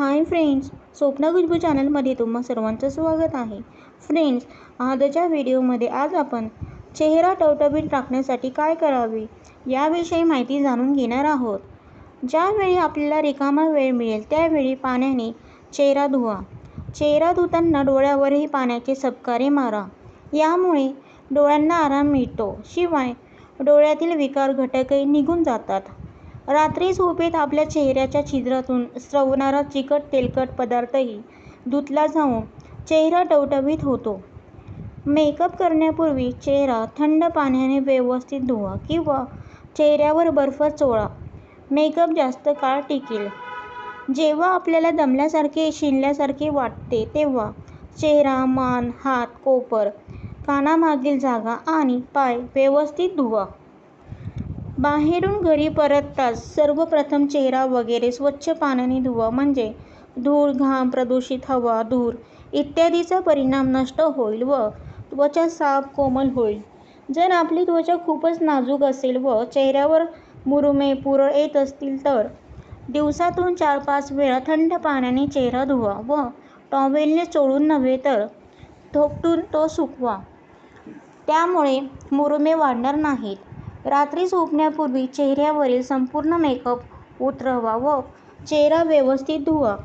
Hi friends Swapna Khushboo चॅनलमध्ये तुम्हा सर्वांचं स्वागत आहे. फ्रेंड्स आजच्या व्हिडिओमध्ये आज आपण चेहरा टवटवीत राखण्यासाठी काय करावे याविषयी माहिती जाणून घेणार आहोत. ज्यावेळी आपल्याला रिकामा वेळ मिळेल त्यावेळी पाण्याने चेहरा धुवा. चेहरा धुताना डोळ्यावरही पाण्याचे सबकारे मारा. यामुळे डोळ्यांना आराम मिळतो. शिवाय डोळ्यातील विकार घटकही निघून जातात. रात्री झोपेत आपल्या चेहऱ्याच्या छिद्रातून स्रवणारा चिकट तेलकट पदार्थही धुतला जाऊन चेहरा टवटवीत होतो. मेकअप करण्यापूर्वी चेहरा थंड पाण्याने व्यवस्थित धुवा किंवा चेहऱ्यावर बर्फ चोळा. मेकअप जास्त काळ टिकेल. जेव्हा आपल्याला दमल्यासारखे शिणल्यासारखे वाटते तेव्हा चेहरा मान हात कोपर कानामागील जागा आणि पाय व्यवस्थित धुवा. बाहेरून घरी परतताच सर्वप्रथम चेहरा वगैरे स्वच्छ पाण्याने धुवा. म्हणजे धूळ घाम प्रदूषित हवा धूर इत्यादीचा परिणाम नष्ट होईल व त्वचा साफ कोमल होईल. जर आपली त्वचा खूपच नाजूक असेल व चेहऱ्यावर मुरुमे पुरळ येत असतील तर दिवसातून चार पाच वेळा थंड पाण्याने चेहरा धुवा व टॉवेलने चोळून नव्हे तर थोपटून तो सुकवा. त्यामुळे मुरुमे वाढणार नाहीत. रात्री झोपण्यापूर्वी चेहऱ्यावरील संपूर्ण मेकअप उतरवा व चेहरा व्यवस्थित धुवा.